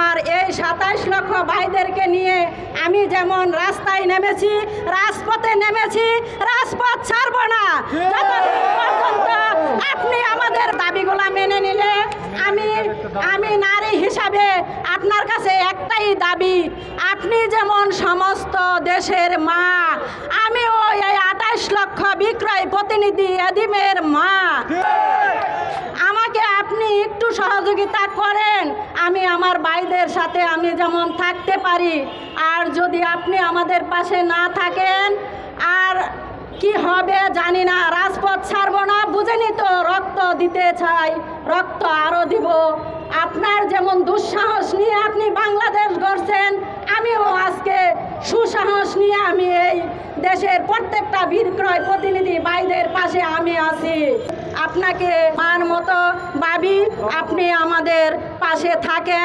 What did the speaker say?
আমার এই সাতাইশ লক্ষ ভাইদেরকে নিয়ে আমি যেমন রাস্তায় নেমেছি, রাজপথে নেমেছি, রাজপথ ছাড়ব না। আপনি আমাদের দাবিগুলো মেনে নিলে, আমি আমি নারী হিসাবে আপনার কাছে একটাই দাবি, আপনি যেমন সমস্ত দেশের মা, আমিও এই আঠাইশ লক্ষ বিক্রয় প্রতিনিধি এদিমের মা। সহযোগিতা করেন, আমি আমার ভাইদের সাথে আমি যেমন থাকতে পারি। আর যদি আপনি আমাদের পাশে না থাকেন, আর কি হবে জানি না, রাজপথ ছাড়বো না বুঝেনি তো রক্ত দিতে চাই, রক্ত আরও দিব। আপনার যেমন দুঃসাহস নিয়ে আপনি বাংলাদেশ গড়ছেন, আমিও আজকে সুসাহস নিয়ে আমি এই দেশের প্রত্যেকটা বিক্রয় প্রতিনিধি ভাইদের পাশে আমি আছি। আপনাকে মান মতো ভাবি, আপনি পাশে থাকেন।